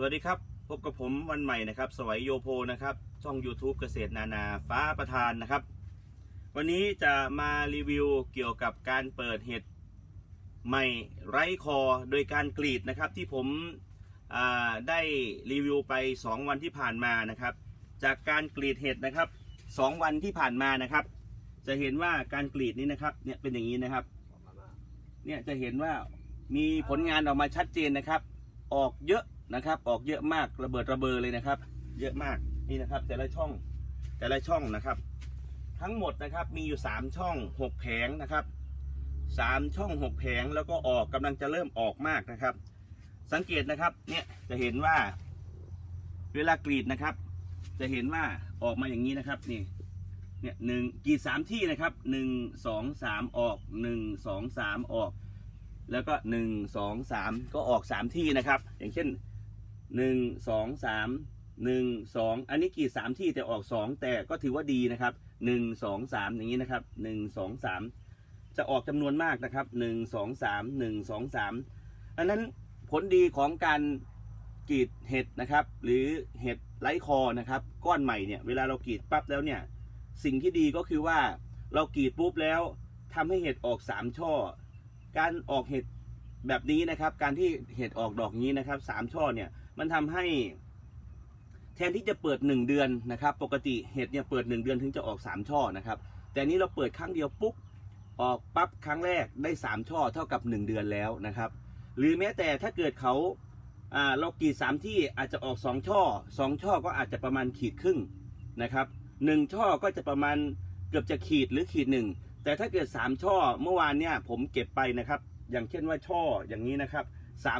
สวัสดีครับ พบกับผมวันใหม่นะครับ สวัยโยโพนะครับ ช่อง YouTube เกษตรนานาฟ้าประธานนะครับ วันนี้จะมารีวิวเกี่ยวกับการเปิดเห็ดใหม่ไร้คอโดยการกรีดนะครับ ที่ผมได้รีวิวไป 2 วันที่ผ่านมานะครับ จากการกรีดเห็ดนะครับ 2 วันที่ผ่านมานะครับ จะเห็นว่าการกรีดนี้นะครับเนี่ยเป็นอย่างนี้นะครับ เนี่ยจะเห็นว่ามีผลงานออกมาชัดเจนนะครับ ออกเยอะนะครับ ออกเยอะมากระเบิดระเบอเลยนะครับ เยอะมากนี่นะครับ แต่ละช่องแต่ละช่องนะครับ ทั้งหมดนะครับมีอยู่สามช่องหกแผงนะครับสามช่องหกแผงแล้วก็ออกกำลังจะเริ่มออกมากนะครับ สังเกตนะครับเนี่ยจะเห็นว่า เวลากรีดนะครับ จะเห็นว่าออกมาอย่างนี้นะครับนี่เนี่ยหนึ่งกรีดสามที่นะครับหนึ่งสองสามออกหนึ่งสองสามออก แล้วก็หนึ่งสองสามก็ออกสามที่นะครับ อย่างเช่นหนึ่งสองสามหนึ่งสองอันนี้กีดสามที่แต่ออกสองแต่ก็ถือว่าดีนะครับหนึ่งสองสามอย่างนี้นะครับหนึ่งสองสามจะออกจำนวนมากนะครับหนึ่งสองสามหนึ่งสองสามอันนั้นผลดีของการกรีดเห็ดนะครับ หรือเห็ดไร้คอนะครับ ก้อนใหม่เนี่ยเวลาเรากรีดปั๊บแล้วเนี่ยสิ่งที่ดีก็คือว่าเรากรีดปุ๊บแล้วทำให้เห็ดออกสามช่อ การออกเห็ดแบบนี้นะครับ การที่เห็ดออกดอกนี้นะครับสามช่อเนี่ยมันทำให้ แทนที่จะเปิดหนึ่งเดือนนะครับ ปกติเห็ดเนี่ยเปิดหนึ่งเดือนถึงจะออกสามช่อนะครับ แต่นี้เราเปิดครั้งเดียวปุ๊บออกปั๊บครั้งแรกได้สามช่อเท่ากับหนึ่งเดือนแล้วนะครับ หรือแม้แต่ถ้าเกิดเขาอ่าเรากรีดสามที่อาจจะออกสองช่อสองช่อก็อาจจะประมาณขีดครึ่งนะครับหนึ่งช่อก็จะประมาณเกือบจะขีดหรือขีดหนึ่ง แต่ถ้าเกิดสามช่อเมื่อวานเนี่ยผมเก็บไปนะครับ อย่างเช่นว่าช่ออย่างนี้นะครับสาม